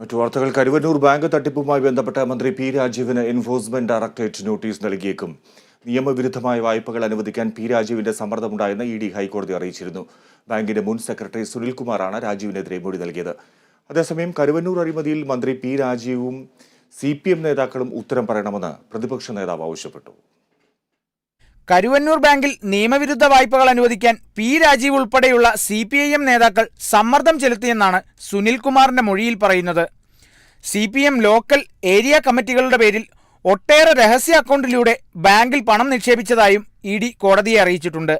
മറ്റു വാർത്തകൾ കരുവന്നൂർ ബാങ്ക് തട്ടിപ്പുമായി ബന്ധപ്പെട്ട മന്ത്രി പി രാജീവിന് എൻഫോഴ്സ്മെന്റ് ഡയറക്ടറേറ്റ് നോട്ടീസ് നൽകിയേക്കും. നിയമവിരുദ്ധമായ വായ്പകൾ അനുവദിക്കാൻ പി രാജീവിന്റെ സമ്മർദ്ദമുണ്ടായെന്ന് ഇ ഡി ഹൈക്കോടതി അറിയിച്ചിരുന്നു. ബാങ്കിന്റെ മുൻ സെക്രട്ടറി സുനിൽകുമാറാണ് രാജീവിനെതിരെ മൊഴി നൽകിയത്. അതേസമയം കരുവന്നൂർ അഴിമതിയിൽ മന്ത്രി പി രാജീവും സി നേതാക്കളും ഉത്തരം പറയണമെന്ന് പ്രതിപക്ഷ നേതാവ് ആവശ്യപ്പെട്ടു. കരുവന്നൂർ ബാങ്കിൽ നിയമവിരുദ്ധ വായ്പകൾ അനുവദിക്കാൻ പി രാജീവ് ഉൾപ്പെടെയുള്ള സി പി ഐ എം നേതാക്കൾ സമ്മർദ്ദം ചെലുത്തിയെന്നാണ് സുനിൽകുമാറിന്റെ മൊഴിയിൽ പറയുന്നത്. C P M local area കമ്മിറ്റികളുടെ പേരിൽ ഒട്ടേറെ രഹസ്യ അക്കൗണ്ടിലൂടെ ബാങ്കിൽ പണം നിക്ഷേപിച്ചതായും ഇ ഡി കോടതിയെ അറിയിച്ചിട്ടുണ്ട്.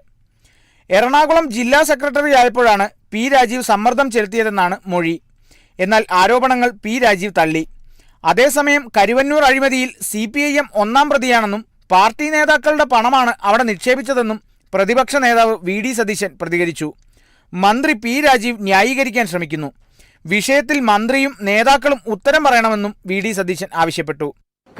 എറണാകുളം ജില്ലാ സെക്രട്ടറി ആയപ്പോഴാണ് പി രാജീവ് സമ്മർദ്ദം ചെലുത്തിയതെന്നാണ് മൊഴി. എന്നാൽ ആരോപണങ്ങൾ പി രാജീവ് തള്ളി. അതേസമയം കരുവന്നൂർ അഴിമതിയിൽ സി പി ഐ എം ഒന്നാം പ്രതിയാണെന്നും പാർട്ടി നേതാക്കളുടെ പണമാണ് അവിടെ നിക്ഷേപിച്ചതെന്നും പ്രതിപക്ഷ നേതാവ് വി ഡി സതീശൻ പ്രതികരിച്ചു. മന്ത്രി പി രാജീവ് ന്യായീകരിക്കാൻ ശ്രമിക്കുന്നു. വിഷയത്തിൽ മന്ത്രിയും നേതാക്കളും ഉത്തരം പറയണമെന്നും വി ഡി സതീശൻ ആവശ്യപ്പെട്ടു.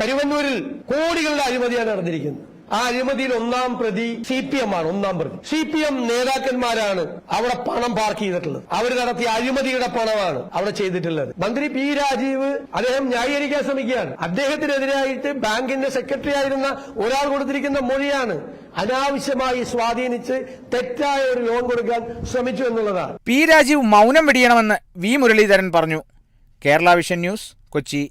കരുവന്നൂരിൽ കോടികളുടെ അഴിമതിയാണ് നടന്നിരിക്കുന്നത്. ആ അഴിമതിയിൽ ഒന്നാം പ്രതി സി പി എം ആണ് ഒന്നാം പ്രതി. സി പി എം നേതാക്കന്മാരാണ് അവിടെ പണം പാർക്ക് ചെയ്തിട്ടുള്ളത്. അവർ നടത്തിയ അഴിമതിയുടെ പണമാണ് അവിടെ ചെയ്തിട്ടുള്ളത്. മന്ത്രി പി രാജീവ് അദ്ദേഹം ന്യായീകരിക്കാൻ ശ്രമിക്കുകയാണ്. അദ്ദേഹത്തിനെതിരായിട്ട് ബാങ്കിന്റെ സെക്രട്ടറി ആയിരുന്ന ഒരാൾ കൊടുത്തിരിക്കുന്ന മൊഴിയാണ് അനാവശ്യമായി സ്വാധീനിച്ച് തെറ്റായ ഒരു ലോൺ കൊടുക്കാൻ ശ്രമിച്ചു എന്നുള്ളതാണ്. പി രാജീവ് മൗനം വെടിയണമെന്ന് വി മുരളീധരൻ പറഞ്ഞു. Kerala vision news Kochi.